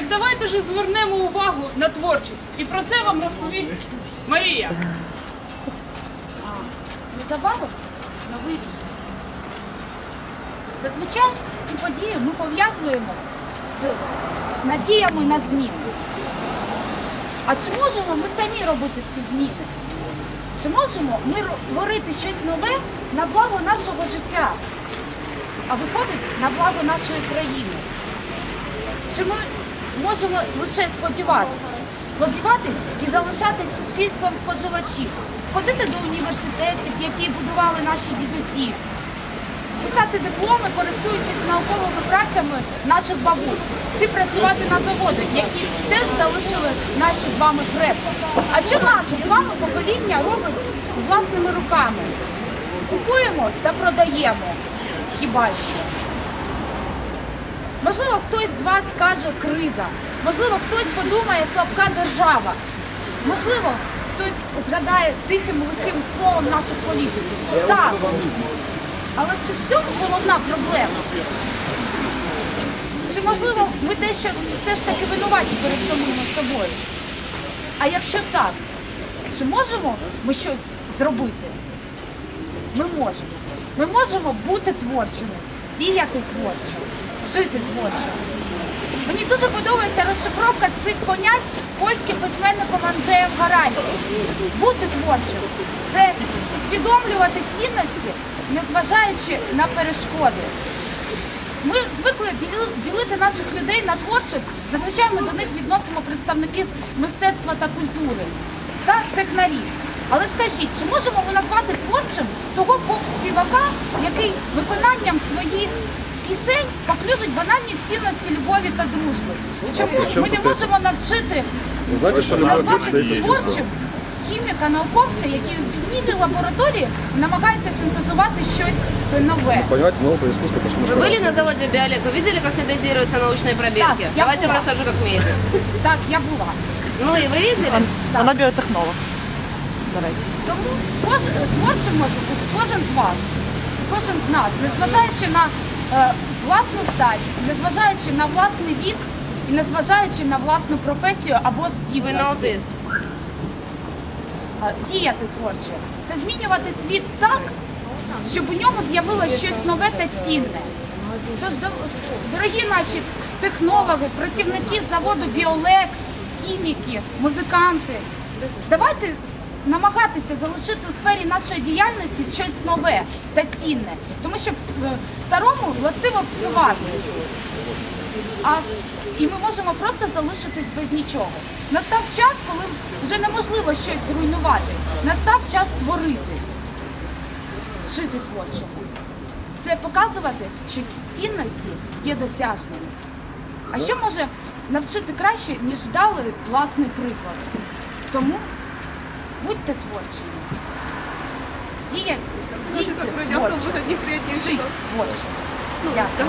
Так давайте ж звернемо увагу на творчість. І про це вам розповість Марія. Незабаром новий рік. Зазвичай ці події ми пов'язуємо з надіями на зміни. А чи можемо ми самі робити ці зміни? Чи можемо ми творити щось нове на благо нашого життя, а виходить на благо нашої країни? Чи ми можемо лише сподіватися? Сподіватись і залишатись суспільством споживачів, ходити до університетів, які будували наші дідусі, писати дипломи, користуючись науковими працями наших бабусь, ти працювати на заводах, які теж залишили наші з вами предки. А що наше з вами покоління робить власними руками? Купуємо та продаємо. Хіба що? Можливо, хтось з вас скаже криза. Можливо, хтось подумає слабка держава. Можливо, хтось згадає тихим лихим словом наших політиків. Так. Але чи в цьому головна проблема? Чи можливо ми дещо все ж таки винуваті перед самими собою? А якщо так, чи можемо ми щось зробити? Ми можемо. Ми можемо бути творчими, діяти творчо, жити творчо. Мені дуже подобається розшифровка цих понять польським письменником Анджеєм Гарайським. Бути творчим це усвідомлювати цінності, незважаючи на перешкоди. Ми звикли ділити наших людей на творчих. Зазвичай ми до них відносимо представників мистецтва та культури та технарів. Але скажіть, чи можемо ми назвати творчим того поп-співака, який виконанням своїх пісень поклюжить банальні цінності любові та дружби? Чому ми не можемо навчити Ви знаєте, що любов назвати точно є творчим хіміка, науковця, який в підмінній лабораторії намагається синтезувати щось нове? Понимаете, новое искусство, потому Вы что... были на заводе Биолек? Вы видели, как синтезируются научные пробирки? Так, я Давайте была. вам расскажу, как умеете. Так, я була. Ну и вы видели? Вона біотехнолог. До речі. Тому кожен творчим може бути кожен з вас, кожен з нас, незважаючи на е, власну стать, незважаючи на власний вік і незважаючи на власну професію або здібності. Е, діяти творче. Це змінювати світ так, щоб у ньому з'явилося щось нове та цінне. Тож, дорогі наші технологи, працівники заводу Біолек, хіміки, музиканти, давайте намагатися залишити у сфері нашої діяльності щось нове та цінне, тому що е, старому властиво псуватися. А і ми можемо просто залишитись без нічого. Настав час, коли вже неможливо щось зруйнувати. Настав час творити, жити творчому. Це показувати, що ці цінності є досяжними. А що може навчити краще, ніж вдалий власний приклад? Тому будьте творчими. Діяти, дійте творчо, жити творчо. Дякую.